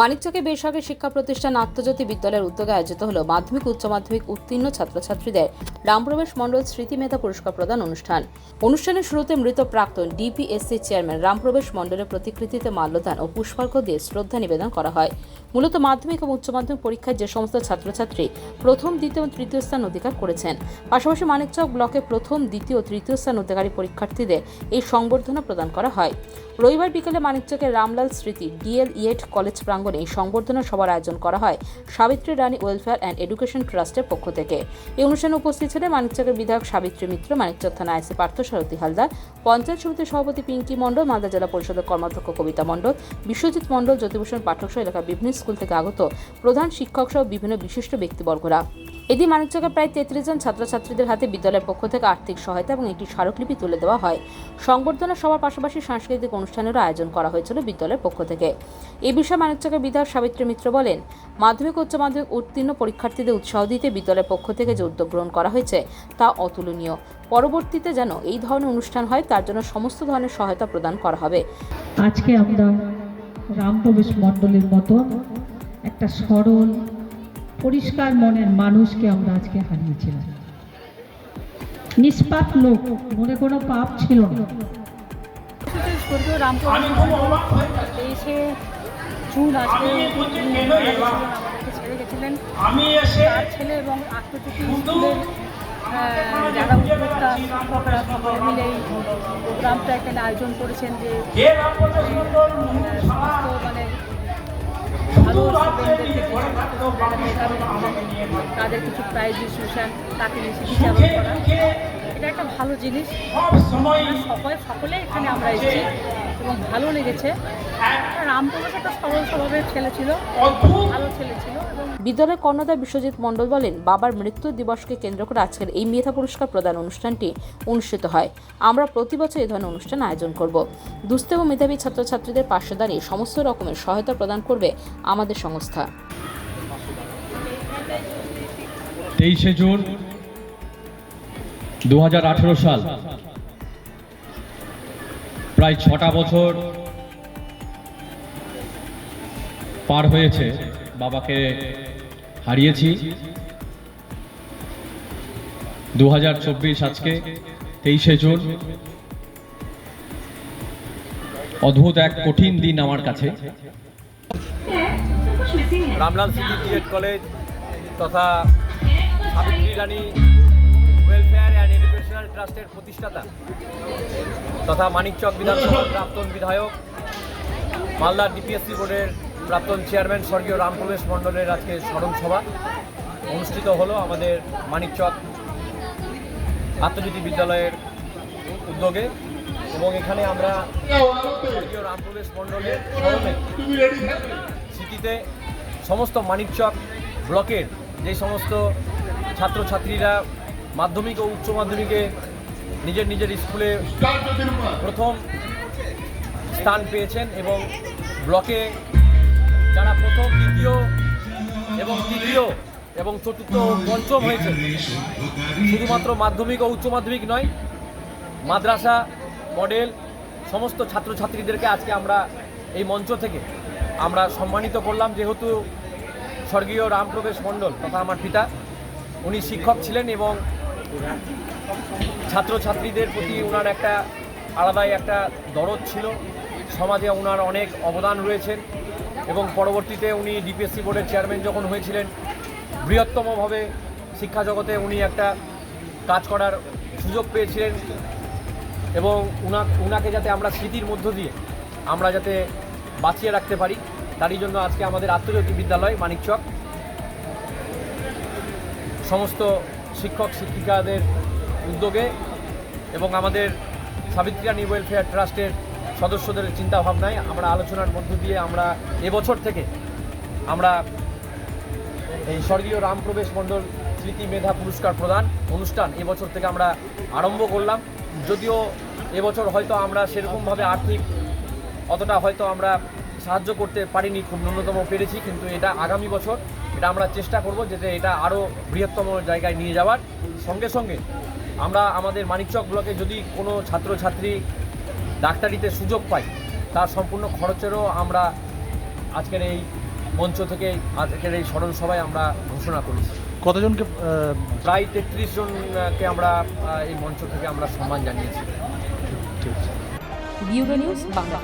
মানিকচকে বেসরকারি শিক্ষা প্রতিষ্ঠান আত্মজ্যোতি বিদ্যালয়ের উদ্যোগে আয়োজিত হল মাধ্যমিক, উচ্চ মাধ্যমিক উত্তীর্ণ ছাত্রছাত্রীদের রামপ্রবেশ মণ্ডল স্মৃতি মেধা পুরস্কার প্রদান অনুষ্ঠান। অনুষ্ঠানের শুরুতে মৃত প্রাক্তন ডিপিএসসি চেয়ারম্যান রামপ্রবেশ মণ্ডলের প্রতিকৃতিতে মাল্যদান ও পুষ্পার্ঘ্য দিয়ে শ্রদ্ধা নিবেদন করা হয়। মূলত মাধ্যমিক এবং উচ্চ মাধ্যমিক পরীক্ষায় যে সমস্ত ছাত্রছাত্রী প্রথম, দ্বিতীয় এবং তৃতীয় স্থান অধিকার করেছেন, পাশাপাশি মানিকচক ব্লকে প্রথম, দ্বিতীয় ও তৃতীয় স্থান অধিকারী পরীক্ষার্থীদের এই সংবর্ধনা প্রদান করা হয়। রবিবার বিকেলে মানিকচকের রামলাল স্মৃতি ডিএল ইয়েট কলেজ প্রাঙ্গণে এই সংবর্ধনা সভার আয়োজন করা হয় Savitri Rani welfare and education ট্রাস্টের পক্ষ থেকে। এই অনুষ্ঠানে উপস্থিত ছিলেন মানিকচকের বিধায়ক সাবিত্রী মিত্র, মানিকচক থানা আইসি পার্থ সারথী হালদার, পঞ্চায়েত সমিতির সভাপতি পিঙ্কি মণ্ডল, মালদা জেলা পরিষদের কর্মাধ্যক্ষ কবিতা মণ্ডল, বিশ্বজিৎ মণ্ডল জ্যোতিভূষণ পাঠক সহ এলাকার বিভিন্ন স্কুল থেকে আগত প্রধান শিক্ষক সহ বিভিন্ন বিশিষ্ট ব্যক্তিবর্গরা। এদিন মানিকচকের প্রায় তেত্রিশ জন ছাত্রছাত্রীদের হাতে বিদ্যালয়ের পক্ষ থেকে আর্থিক সহায়তা এবং একটি স্মারকলিপি তুলে দেওয়া হয়। সংবর্ধনা সভার পাশাপাশি সাংস্কৃতিক অনুষ্ঠানেরও আয়োজন করা হয়েছিল বিদ্যালয়ের পক্ষ থেকে। এ বিষয়ে মানিকচকের বিধায়ক সাবিত্রী মিত্র বলেন, মাধ্যমিক উচ্চ মাধ্যমিক উত্তীর্ণ পরীক্ষার্থীদের উৎসাহ দিতে বিদ্যালয়ের পক্ষ থেকে যে উদ্যোগ গ্রহণ করা হয়েছে, তা অতুলনীয়। পরবর্তীতে যেন এই ধরনের অনুষ্ঠান হয়, তার জন্য সমস্ত ধরনের সহায়তা প্রদান করা হবে। আজকে আমরা রামপ্রবেশ মণ্ডলের মতো একটা সরল পরিষ্কার মনের মানুষকে আমরা আজকে হারিয়েছিলাম। নিষ্পাপ লোক মনে কোনো পাপ ছিল না। জুন আজকে ছেড়ে গেছিলেন। আমি এসে ছেলে এবং স্কুলের যারা উদ্যোক্তা শিক্ষকরা সকলে মিলে এই প্রোগ্রামটা এখানে আয়োজন করেছেন যে মানে তাদের কিছু প্রাইজ ডিস্ট্রিবিউশন তাকে নিয়ে এটা একটা ভালো জিনিস। সব সময় সকলে এখানে আমরা এসেছি এবং ভালো লেগেছে। রামপ্রসাদ একটা সরল স্বভাবের ছেলে ছিল, ভালো ছেলে ছিল বিদ্যালয়ের কর্ণধার বিশ্বজিৎ মণ্ডল বলেন, বাবার মৃত্যু দিবসকে কেন্দ্র করে আজকের এই মেধা পুরস্কার প্রদান অনুষ্ঠানটি অনুষ্ঠিত হয়। আমরা প্রতি বছর এই ধরনের অনুষ্ঠান আয়োজন করব। দুস্থ এবং মেধাবী ছাত্রছাত্রীদের পাশে দাঁড়িয়ে সমস্ত রকমের সহায়তা প্রদান করবে আমাদের সংস্থা। তেইশে জুন দু হাজার আঠারো সাল। প্রায় ছটা বছর পার হয়েছে বাবাকে হারিয়েছি। দু হাজার চব্বিশ আজকে তেইশে জুন। অদ্ভুত এক কঠিন দিন আমার কাছে। রামলাল সিটি কলেজ তথা ওয়েলফেয়ার অ্যান্ড এডুকেশনাল ট্রাস্টের প্রতিষ্ঠাতা তথা মানিকচক বিধানসভার প্রাক্তন বিধায়ক মালদা ডিপিএসসি বোর্ডের প্রাক্তন চেয়ারম্যান স্বর্গীয় রামপ্রবেশ মণ্ডলের আজকে স্মরণ সভা অনুষ্ঠিত হলো আমাদের মানিকচক আত্মজ্যোতি বিদ্যালয়ের উদ্যোগে এবং এখানে আমরা স্বর্গীয় রামপ্রবেশ মণ্ডলের স্মরণে স্মৃতিতে সমস্ত মানিকচক ব্লকের যে সমস্ত ছাত্রছাত্রীরা মাধ্যমিক ও উচ্চ মাধ্যমিকে নিজের নিজের স্কুলে প্রথম স্থান পেয়েছেন এবং ব্লকে যারা প্রথম, দ্বিতীয় এবং তৃতীয় এবং চতুর্থ পঞ্চম হয়েছে, শুধুমাত্র মাধ্যমিক ও উচ্চ মাধ্যমিক নয়, মাদ্রাসা, মডেল, সমস্ত ছাত্রছাত্রীদেরকে আজকে আমরা এই মঞ্চ থেকে আমরা সম্মানিত করলাম, যেহেতু স্বর্গীয় রামপ্রবেশ মণ্ডল তথা আমার পিতা। উনি শিক্ষক ছিলেন এবং ছাত্রছাত্রীদের প্রতি ওনার একটা আলাদাই একটা দরদ ছিল। সমাজে ওনার অনেক অবদান রয়েছেন এবং পরবর্তীতে উনি ডিপিএসসি বোর্ডের চেয়ারম্যান যখন হয়েছিলেন, বৃহত্তমভাবে শিক্ষা জগতে উনি একটা কাজ করার সুযোগ পেয়েছিলেন এবং উনা, উনাকে যাতে আমরা স্মৃতির মধ্য দিয়ে আমরা যাতে বাঁচিয়ে রাখতে পারি, তারই জন্য আজকে আমাদের আত্মজ্যোতি বিদ্যালয় মানিকচক সমস্ত শিক্ষক, শিক্ষিকাদের উদ্যোগে এবং আমাদের সাবিত্রী ওয়েলফেয়ার ট্রাস্টের সদস্যদের চিন্তাভাবনায় আমরা আলোচনার মধ্য দিয়ে আমরা এবছর থেকে আমরা এই স্বর্গীয় রামপ্রবেশ মণ্ডল স্মৃতি মেধা পুরস্কার প্রদান অনুষ্ঠান এবছর থেকে আমরা আরম্ভ করলাম। যদিও এবছর হয়তো আমরা সেরকমভাবে আর্থিক অতটা হয়তো আমরা সাহায্য করতে পারিনি খুব ন্যূনতম পেরেছি কিন্তু এটা আগামী বছর এটা আমরা চেষ্টা করব যাতে এটা আরও বৃহত্তম জায়গায় নিয়ে যাওয়ার। সঙ্গে সঙ্গে আমরা আমাদের মানিকচক ব্লকে যদি কোনো ছাত্রছাত্রী ডাক্তারিতে সুযোগ পাই তার সম্পূর্ণ খরচেরও আমরা আজকের এই মঞ্চ থেকে আজকের এই স্মরণ সভায় আমরা ঘোষণা করেছি। কতজনকে প্রায় তেত্রিশ জনকে আমরা এই মঞ্চ থেকে আমরা সম্মান জানিয়েছি। ঠিক আছে। Bureau news Bangla